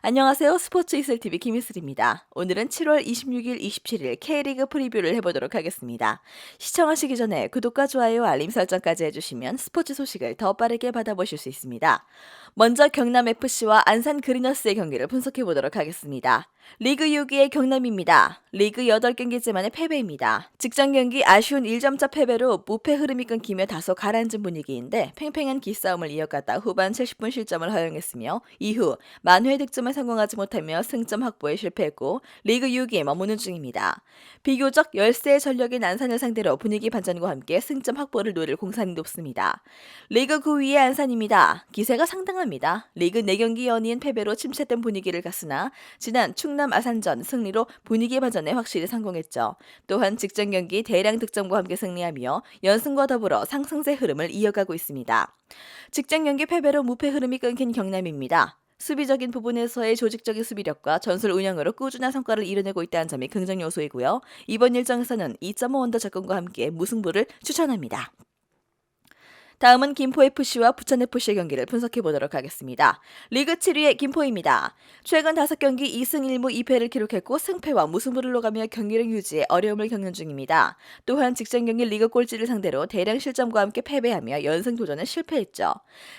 안녕하세요. 스포츠 이슬TV 김희슬입니다. 오늘은 7월 26일, 27일 K리그 프리뷰를 해보도록 하겠습니다. 시청하시기 전에 구독과 좋아요, 알림 설정까지 해주시면 스포츠 소식을 더 빠르게 받아보실 수 있습니다. 먼저 경남FC와 안산 그리너스의 경기를 분석해 보도록 하겠습니다. 리그 6위의 경남입니다. 리그 8경기째 만의 패배입니다. 직전 경기 아쉬운 1점차 패배로 무패 흐름이 끊기며 다소 가라앉은 분위기인데 팽팽한 기싸움을 이어갔다 후반 70분 실점을 허용했으며 이후 만회 득점에 성공하지 못하며 승점 확보에 실패했고 리그 6위에 머무는 중입니다. 비교적 열세의 전력인 안산을 상대로 분위기 반전과 함께 승점 확보를 노릴 공산이 높습니다. 리그 9위의 안산입니다. 기세가 상당 합니다. 리그 4경기 연이은 패배로 침체된 분위기를 갔으나 지난 충남 아산전 승리로 분위기 반전에 확실히 성공했죠. 또한 직전 경기 대량 득점과 함께 승리하며 연승과 더불어 상승세 흐름을 이어가고 있습니다. 직전 경기 패배로 무패 흐름이 끊긴 경남입니다. 수비적인 부분에서의 조직적인 수비력과 전술 운영으로 꾸준한 성과를 이뤄내고 있다는 점이 긍정 요소이고요. 이번 일정에서는 2.5 원더 접근과 함께 무승부를 추천합니다. 다음은 김포FC와 부천FC의 경기를 분석해 보도록 하겠습니다. 리그 7위의 김포입니다. 최근 5경기 2승 1무 2패를 기록했고 승패와 무승부를 놓가며 경기력 유지에 어려움을 겪는 중입니다. 또한 직전 경기 리그 꼴찌를 상대로 대량 실점과 함께 패배하며 연승 도전에 실패했죠.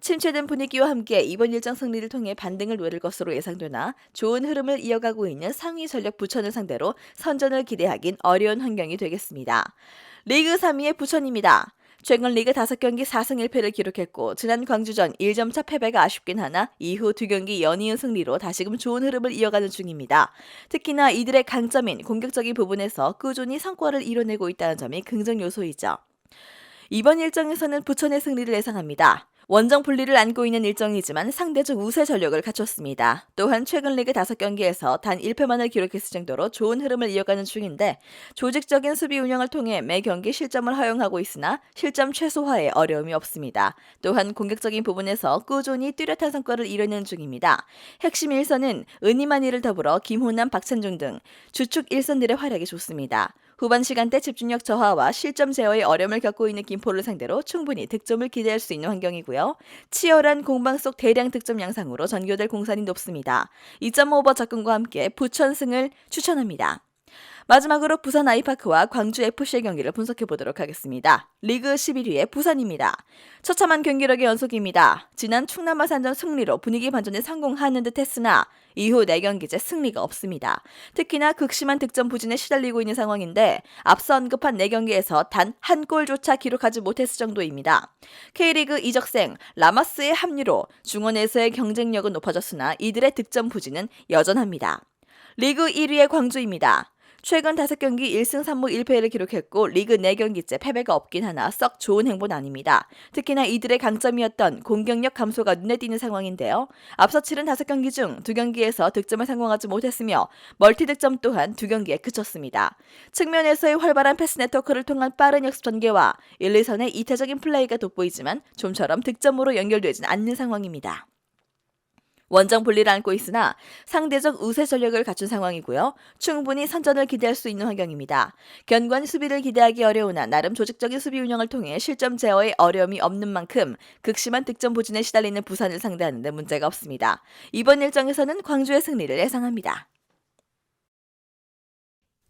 침체된 분위기와 함께 이번 일정 승리를 통해 반등을 노릴 것으로 예상되나 좋은 흐름을 이어가고 있는 상위 전력 부천을 상대로 선전을 기대하긴 어려운 환경이 되겠습니다. 리그 3위의 부천입니다. 최근 리그 5경기 4승 1패를 기록했고 지난 광주전 1점차 패배가 아쉽긴 하나 이후 두 경기 연이은 승리로 다시금 좋은 흐름을 이어가는 중입니다. 특히나 이들의 강점인 공격적인 부분에서 꾸준히 성과를 이뤄내고 있다는 점이 긍정 요소이죠. 이번 일정에서는 부천의 승리를 예상합니다. 원정 분리를 안고 있는 일정이지만 상대적 우세 전력을 갖췄습니다. 또한 최근 리그 5경기에서 단 1패만을 기록했을 정도로 좋은 흐름을 이어가는 중인데 조직적인 수비 운영을 통해 매 경기 실점을 허용하고 있으나 실점 최소화에 어려움이 없습니다. 또한 공격적인 부분에서 꾸준히 뚜렷한 성과를 이뤄내는 중입니다. 핵심 1선은 은희만이를 더불어 김호남, 박찬중 등 주축 1선들의 활약이 좋습니다. 후반 시간대 집중력 저하와 실점 제어에 어려움을 겪고 있는 김포를 상대로 충분히 득점을 기대할 수 있는 환경이고요. 치열한 공방 속 대량 득점 양상으로 전교될 공산이 높습니다. 2.5버 접근과 함께 부천승을 추천합니다. 마지막으로 부산 아이파크와 광주 FC의 경기를 분석해 보도록 하겠습니다. 리그 11위의 부산입니다. 처참한 경기력의 연속입니다. 지난 충남 아산전 승리로 분위기 반전에 성공하는 듯 했으나 이후 4경기째 승리가 없습니다. 특히나 극심한 득점 부진에 시달리고 있는 상황인데 앞서 언급한 4경기에서 단 한 골조차 기록하지 못했을 정도입니다. K리그 이적생 라마스의 합류로 중원에서의 경쟁력은 높아졌으나 이들의 득점 부진은 여전합니다. 리그 1위의 광주입니다. 최근 5경기 1승 3무 1패를 기록했고 리그 4경기째 패배가 없긴 하나 썩 좋은 행보는 아닙니다. 특히나 이들의 강점이었던 공격력 감소가 눈에 띄는 상황인데요. 앞서 치른 5경기 중 2경기에서 득점에 성공하지 못했으며 멀티 득점 또한 2경기에 그쳤습니다. 측면에서의 활발한 패스 네트워크를 통한 빠른 역습 전개와 1, 2선의 이타적인 플레이가 돋보이지만 좀처럼 득점으로 연결되진 않는 상황입니다. 원정 분리를 안고 있으나 상대적 우세 전력을 갖춘 상황이고요. 충분히 선전을 기대할 수 있는 환경입니다. 견고한 수비를 기대하기 어려우나 나름 조직적인 수비 운영을 통해 실점 제어에 어려움이 없는 만큼 극심한 득점 부진에 시달리는 부산을 상대하는 데 문제가 없습니다. 이번 일정에서는 광주의 승리를 예상합니다.